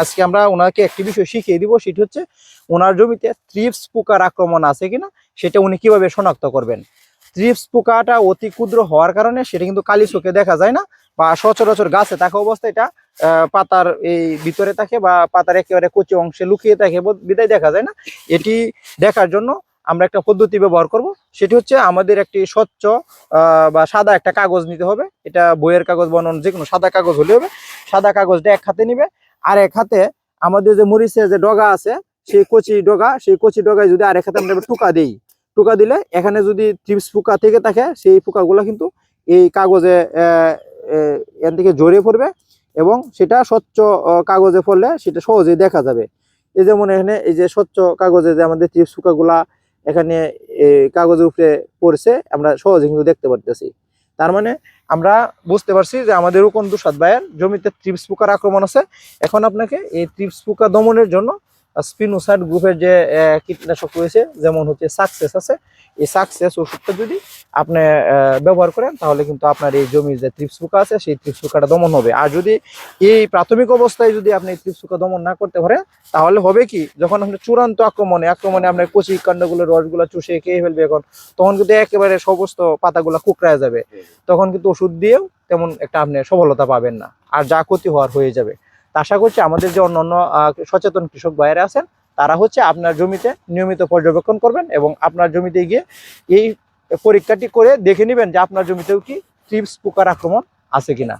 আজকে আমরা ওনাকে একটি বিষয় শিখিয়ে দিব, সেটি হচ্ছে ওনার জমিতে থ্রিপস পোকার আক্রমণ আছে কিনা, সেটা উনি কীভাবে শনাক্ত করবেন। থ্রিপস পোকাটা অতি ক্ষুদ্র হওয়ার কারণে সেটা কিন্তু কালি চোখে দেখা যায় না বা সচরাচর গাছে থাকা অবস্থায় এটা পাতার এই ভিতরে থাকে বা পাতার একেবারে কচি অংশে লুকিয়ে থাকে বিদায় দেখা যায় না। এটি দেখার জন্য আমরা একটা পদ্ধতি ব্যবহার করব, সেটি হচ্ছে আমাদের একটি স্বচ্ছ বা সাদা একটা কাগজ নিতে হবে। এটা বইয়ের কাগজ বনন যে কোনো সাদা কাগজ হলে হবে। সাদা কাগজটা এক হাতে নিবে আর এক হাতে আমাদের যে মরিচের যে ডগা আছে, সেই কচি ডগা, সেই কচি ডগায় যদি আরেক হাতে আমরা টুকা দিই, টুকা দিলে এখানে যদি ত্রিপস পোকা থেকে থাকে, সেই পোকাগুলো কিন্তু এই কাগজে এখান থেকে জড়িয়ে পড়বে এবং সেটা স্বচ্ছ কাগজে পড়লে সেটা সহজেই দেখা যাবে। এই যেমন এখানে এই যে স্বচ্ছ কাগজে যে আমাদের ত্রিপস পোকাগুলা এখানে কাগজের উপরে পড়ছে, আমরা সহজে কিন্তু দেখতে পারতেছি। তার মানে আমরা বুঝতে পারছি যে আমাদেরও কোন দুসাদ ভাইয়ের জমিতে ত্রিপস পোকার আক্রমণ আছে। এখন আপনাকে এই ত্রিপস পোকা দমনের জন্য স্পিনোসাইড গ্রুপের যে কীটনাশক রয়েছে, যেমন হচ্ছে সাকসেস আছে, এই সাকসেস ওষুধটা যদি আপনি ব্যবহার করেন, তাহলে কিন্তু আপনার এই জমির যে ত্রিপস পোকা আছে, সেই ত্রিপস পোকাটা দমন হবে। আর যদি এই প্রাথমিক অবস্থায় যদি আপনি ত্রিপস দমন না করতে পারেন, তাহলে হবে কি, যখন আপনি চূড়ান্ত আক্রমণে আক্রমণে আপনার কচি কাণ্ডগুলো, রসগুলো চুষে খেয়ে ফেলবে এখন, তখন কিন্তু একেবারে সমস্ত পাতাগুলো কুকড়ায় যাবে। তখন কিন্তু ওষুধ দিয়েও তেমন একটা আপনি সফলতা পাবেন না, আর যা ক্ষতি হওয়ার হয়ে যাবে। আশা করছি আমাদের যে অন্যান্য সচেতন কৃষক ভাইয়েরা আছেন, তারা হচ্ছে আপনার জমিতে নিয়মিত পর্যবেক্ষণ করবেন এবং আপনার জমিতে গিয়ে এই পরীক্ষাটি করে দেখে নেবেন যে আপনার জমিতেও কি ট্রিপস পোকার আক্রমণ আছে কিনা।